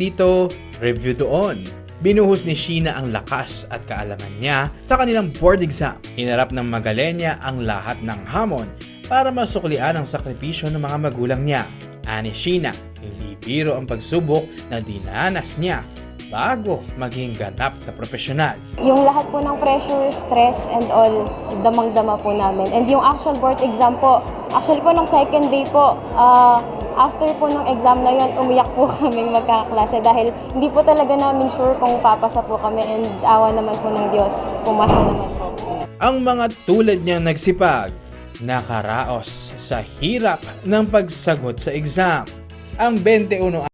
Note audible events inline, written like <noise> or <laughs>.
dito, review doon. Binuhos ni Sheena ang lakas at kaalaman niya sa kanilang board exam. Hinarap ng Magalenya ang lahat ng hamon para masuklian ang sakripisyo ng mga magulang niya. Ani Sheena, hindi biro ang pagsubok na dinanas niya bago maging ganap na profesional. Yung lahat po ng pressure, stress, and all, damang-dama po namin. And yung actual board exam po, actually po nung second day po, ah, after po nung exam na yun, umiyak po <laughs> kaming magkakaklase dahil hindi po talaga namin sure kung papasa po kami and awa naman po ng Diyos, pumasa naman po. Ang mga tulad niyang nagsipag, nakaraos sa hirap ng pagsagot sa exam. Ang 21